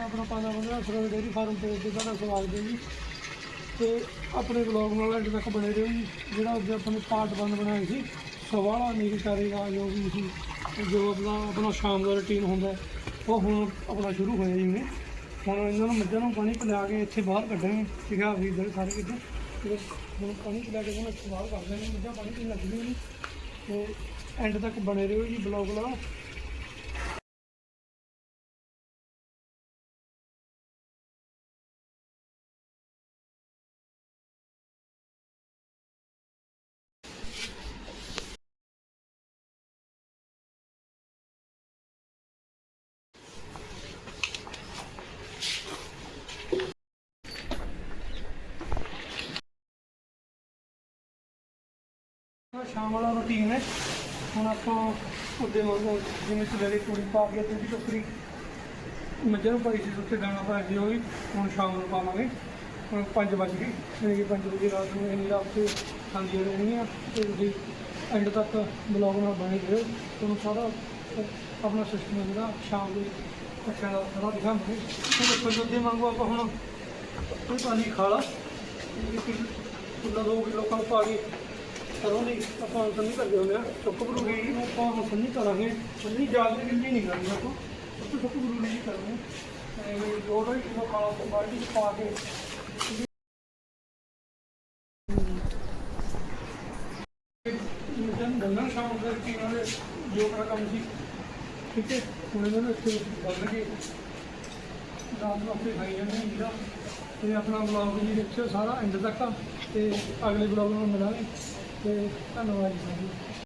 ਦਾ ਆਪਣਾ ਪਾਣਾ ਬੰਦਾ ਸਰੋਵਰ ਡੇਰੀ ਫਾਰਮ ਤੇ ਤੇ ਤੁਹਾਡਾ ਸਵਾਗਤ ਹੈ ਜੀ। ਤੇ ਆਪਣੇ ਬਲੌਗ ਨਾਲ ਅੱਜ ਤੱਕ ਬਣੇ ਰਹੋ ਜੀ। ਜਿਹੜਾ ਅੱਜ ਆਪਾਂ ਨੇ ਪਾਰਟ ਬੰਦ ਬਣਾਇਆ ਸੀ, ਸਵਾਲਾ ਨੀਰੀ ਕਰੇਗਾ ਜੋ ਵੀ ਸੀ ਜੋ ਆਪਣਾ ਆਪਣਾ ਸ਼ਾਮ ਦਾ ਰੁਟੀਨ ਹੁੰਦਾ, ਉਹ ਹੁਣ ਆਪਣਾ ਸ਼ੁਰੂ ਹੋਇਆ ਜੀ ਨੇ ਹੁਣ ਇਹਨਾਂ ਨੂੰ ਮੱਝਾਂ ਨੂੰ ਪਾਣੀ ਪਿਲਾ ਕੇ ਇੱਥੇ ਬਾਹਰ ਕੱਢਾਂਗੇ। ਠੀਕ ਆ ਵੀ ਇੱਧਰ ਸਾਰੇ ਕਿਤੇ ਤੇ ਹੁਣ ਪਾਣੀ ਪਿਲਾ ਕੇ ਉਹਨਾਂ ਇੱਥੇ ਬਾਹਰ ਕੱਢ ਨੇ, ਮੱਝਾਂ ਪਾਣੀ ਪੀਣ ਲੱਗ ਗਈਆਂ ਨੇ। ਤੇ ਐਂਡ ਤੱਕ ਬਣੇ ਰਹੋ ਜੀ ਬਲੌਗ ਨਾਲ। ਸ਼ਾਮ ਵਾਲਾ ਰੁਟੀਨ ਹੈ। ਹੁਣ ਆਪਾਂ ਉਹਦੇ ਵਾਂਗੂ ਜਿਵੇਂ ਸਵੇਰੇ ਕੁੜੀ ਪਾ ਕੇ ਤੇ ਟੋਕਰੀ ਮੱਝਾਂ ਨੂੰ ਪਾਈ ਸੀ, ਉੱਥੇ ਦਾਣਾ ਪਾਇਆ ਸੀ ਉਹ ਵੀ ਹੁਣ ਸ਼ਾਮ ਨੂੰ ਪਾਵਾਂਗੇ। ਹੁਣ 5 ਵਜ ਗਏ ਯਾਨੀ ਕਿ 5 ਵਜੇ ਰਾਤ ਨੂੰ ਇੰਨੀ ਰਾਤ ਤੇ ਖਾਂਦੀਆਂ ਰਹਿਣੀਆਂ ਤੇ ਤੁਸੀਂ ਐਂਡ ਤੱਕ ਬਲੌਗ ਨਾਲ ਬਣੇ ਰਹੋ। ਤੁਹਾਨੂੰ ਸਾਰਾ ਆਪਣਾ ਸਿਸਟਮ ਜਿਹੜਾ ਸ਼ਾਮ ਨੂੰ ਅੱਛਾ ਦਾ ਸਾਰਾ ਦਿਖਾਵਾਂਗੇ। ਤੇ ਦੇਖੋ ਜੁੱਦੇ ਵਾਂਗੂ ਆਪਾਂ ਹੁਣ। ਕੋਈ ਪਾਣੀ ਖਾ ਲਾ। ਕਿੰਨਾ ਦੋ ਕਿਲੋ ਕਣ ਪਾ ਕੇ ਸਰੋਂ ਦੀ ਆਪਾਂ ਸੰਨੀ ਕਰਦੇ ਹੁੰਦੇ ਆ। ਸੁੱਕ ਬਰੂ ਗਈ ਆਪਾਂ ਹੁਣ ਨਹੀਂ ਕਰਾਂਗੇ ਸੰਨੀ ਜਾਲ ਦੀ ਗਿੱਲੀ ਨਹੀਂ ਕਰਨੀ ਆਪਾਂ। ਉਸ ਤੋਂ ਸੁੱਕ ਬਰੂ ਨਹੀਂ ਕਰਨੀ ਐਵੇਂ ਦੋ ਦੋ ਕਿਲੋ ਖਾਣਾ ਬਾਲਟੀ ਚ ਪਾ ਕੇ। ਜਨ ਗੰਨਾ ਸ਼ਾਮ ਦਾ ਕੀ ਨਾਲੇ ਜੋ ਮੇਰਾ ਕੰਮ ਸੀ, ਠੀਕ ਹੈ, ਹੁਣ ਇਹਨਾਂ ਨੂੰ ਇੱਥੇ ਬੰਨ ਕੇ ਰਾਤ ਨੂੰ ਆਪੇ ਖਾਈ ਜਾਂਦੇ ਹਾਂ ਜਿਹੜਾ ਤੇ ਆਪਣਾ ਬਲੌਗ ਜੀ ਦੇਖਿਓ ਸਾਰਾ ਐਂਡ ਤੱਕ ਤੇ ਅਗਲੇ ਬਲੌਗ ਨੂੰ ਮਿਲਾਂਗੇ। ਤੇ ਧੰਨਵਾਦ ਜੀ।